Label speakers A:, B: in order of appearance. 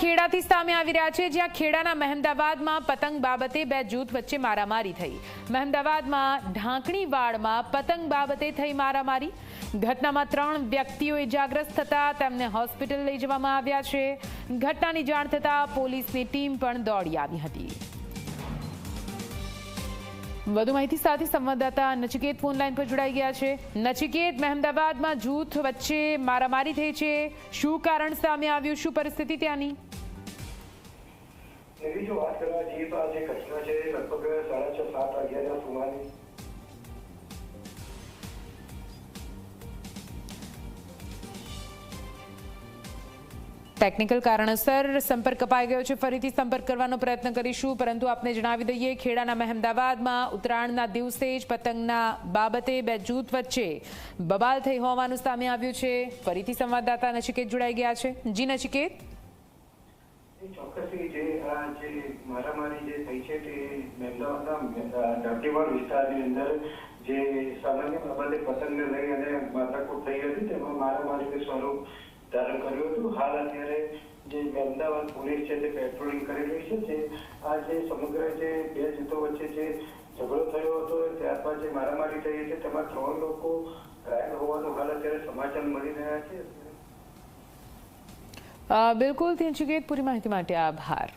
A: ખેડાથી સામે આવી રહ્યા છે, જ્યાં ખેડાના મહેમદાવાદમાં પતંગ બાબતે બે જૂથ વચ્ચે મારામારી થઈ. મહેમદાવાદમાં ઢાંકણીવાડમાં પતંગ બાબતે થઈ મારામારી. ઘટનામાં ત્રણ વ્યક્તિઓ ઇજાગ્રસ્ત થતા તેમને હોસ્પિટલ લઈ જવામાં આવ્યા છે. ઘટનાની જાણ થતાં પોલીસની ટીમ પણ દોડી આવી હતી. વધુ માહિતી સાથે સંવાદદાતા નચિકેત ફોન લાઈન પર જોડાઈ ગયા છે. નચિકેત, મહેમદાવાદમાં જૂથ વચ્ચે મારામારી થઈ છે. શું કારણ સામે આવ્યું? શું પરિસ્થિતિ ત્યાંની?
B: એવી જો વાત કરવા જઈએ તો આ ઘટના છે લગભગ સાડા છ, સાત વાગ્યાના સુમારે
A: ટેકનિકલ કારણસર સંપર્ક કપાઈ ગયો છે. ફરીથી સંપર્ક કરવાનો પ્રયત્ન કરીશું. પરંતુ આપને જણાવી દઈએ, ખેડાના મહેમદાવાદમાં ઉત્તરાયણના દિવસે જ પતંગના બાબતે બે જૂથ વચ્ચે બબાલ થઈ હોવાનું સામે આવ્યું છે. ફરીથી સંવાદદાતા નચિકેત જોડાઈ ગયા છે. જી નચિકેત.
B: ચોક્કસથી જે, આ જે મારામારી જે થઈ છે તે મહેમદાવાદના દાંતીવાડ વિસ્તારની અંદર જે સામાન્ય બાબતે પતંગને લઈ અને માથાકૂટ થઈ હતી, તેમાં મારામારીનું સ્વરૂપ ધારણ કર્યું હતું. હાલ અત્યારે જે મહેમદાવાદ પોલીસ છે તે પેટ્રોલિંગ કરી રહી છે. જે આ જે સમગ્ર જે બે જૂથો વચ્ચે જે ઝઘડો થયો હતો, ત્યારબાદ જે મારામારી થઈ છે તેમાં ત્રણ લોકો ઘાયલ હોવાનું હાલ અત્યારે સમાચાર મળી રહ્યા છે.
A: બિલકુલ નચિકેત પૂરી માહિતી માટે આભાર.